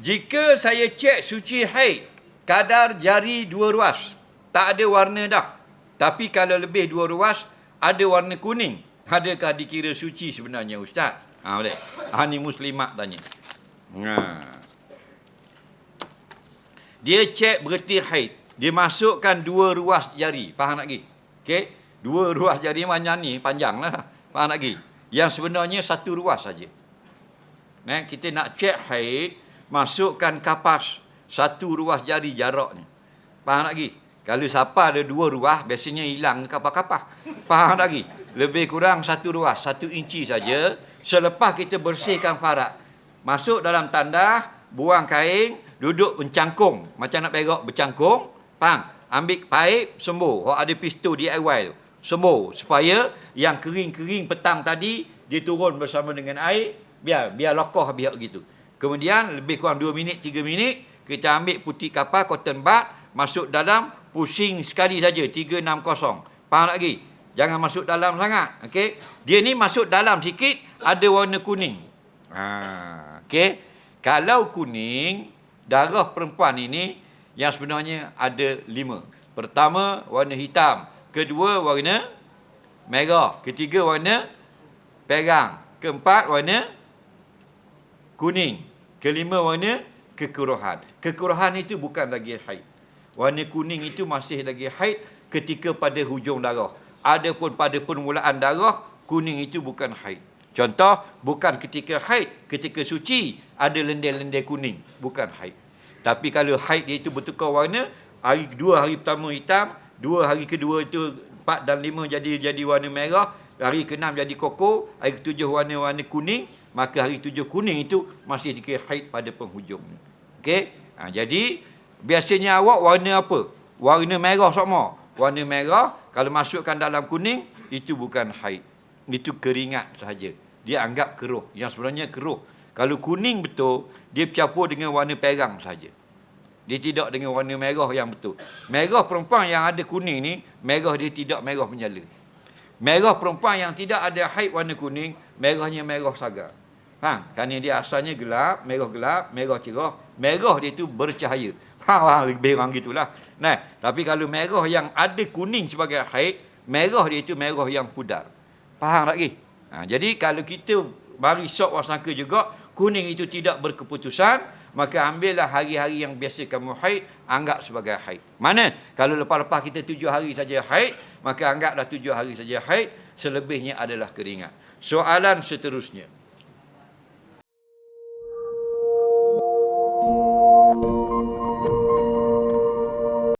Jika saya cek suci haid, kadar jari dua ruas. Tak ada warna dah. Tapi kalau lebih dua ruas, ada warna kuning. Adakah dikira suci sebenarnya Ustaz? Ha, boleh. Ha, ni muslimat tanya. Ha. Dia cek berhenti haid. Dia masukkan dua ruas jari. Faham lagi? Okey? Dua ruas jari macam ni, panjang lah. Faham lagi? Yang sebenarnya satu ruas saja. Nah, kita nak cek haid, masukkan kapas satu ruas jari jaraknya. Faham lagi? Kalau siapa ada dua ruas, biasanya hilang kapas-kapas. Faham lagi? Lebih kurang satu ruas, satu inci saja. Selepas kita bersihkan farat. Masuk dalam tandas, buang kain, duduk mencangkung. Macam nak perak bercangkung. Faham? Ambil paip, sembuh. Orang ada pistol DIY tu. Sembuh. Supaya yang kering-kering petang tadi, dia turun bersama dengan air. Biar biar lokoh biar gitu. Kemudian lebih kurang 2 minit, 3 minit, kita ambil putih kapal, cotton bud, masuk dalam, pusing sekali saja, 360. Faham lagi? Jangan masuk dalam sangat. Okey. Dia ni masuk dalam sikit, ada warna kuning. Ha, okey. Kalau kuning, darah perempuan ini yang sebenarnya ada lima. Pertama, warna hitam. Kedua, warna merah. Ketiga, warna perang. Keempat, warna kuning. Kelima, warna kekuruhan. Kekuruhan itu bukan lagi haid. Warna kuning itu masih lagi haid ketika pada hujung darah. Adapun pada permulaan darah, kuning itu bukan haid. Contoh, bukan ketika haid, ketika suci, ada lendir-lendir kuning. Bukan haid. Tapi kalau haid dia itu bertukar warna, hari dua hari pertama hitam, dua hari kedua itu empat dan lima jadi jadi warna merah, hari keenam jadi koko, hari ketujuh warna-warna kuning, maka hari tujuh kuning itu masih dikira haid pada penghujung. Okey? Ha, jadi, biasanya awak warna apa? Warna merah sama. Warna merah, kalau masukkan dalam kuning, itu bukan haid. Itu keringat sahaja. Dia anggap keruh. Yang sebenarnya keruh. Kalau kuning betul, dia bercampur dengan warna perang saja. Dia tidak dengan warna merah yang betul. Merah perempuan yang ada kuning ni, merah dia tidak merah menyala. Merah perempuan yang tidak ada haid warna kuning, merahnya merah sagar. Ha, kerana dia asalnya gelap, merah gelap, merah cerah. Merah dia tu bercahaya. Ha, lebih kurang gitulah. Nah, tapi kalau merah yang ada kuning sebagai haid, merah dia itu merah yang pudar. Faham lagi? Ha, jadi kalau kita bagi sok wasangka juga, kuning itu tidak berkeputusan, maka ambillah hari-hari yang biasa kamu haid, anggap sebagai haid. Mana? Kalau lepas-lepas kita tujuh hari saja haid, maka anggaplah tujuh hari saja haid, selebihnya adalah keringat. Soalan seterusnya.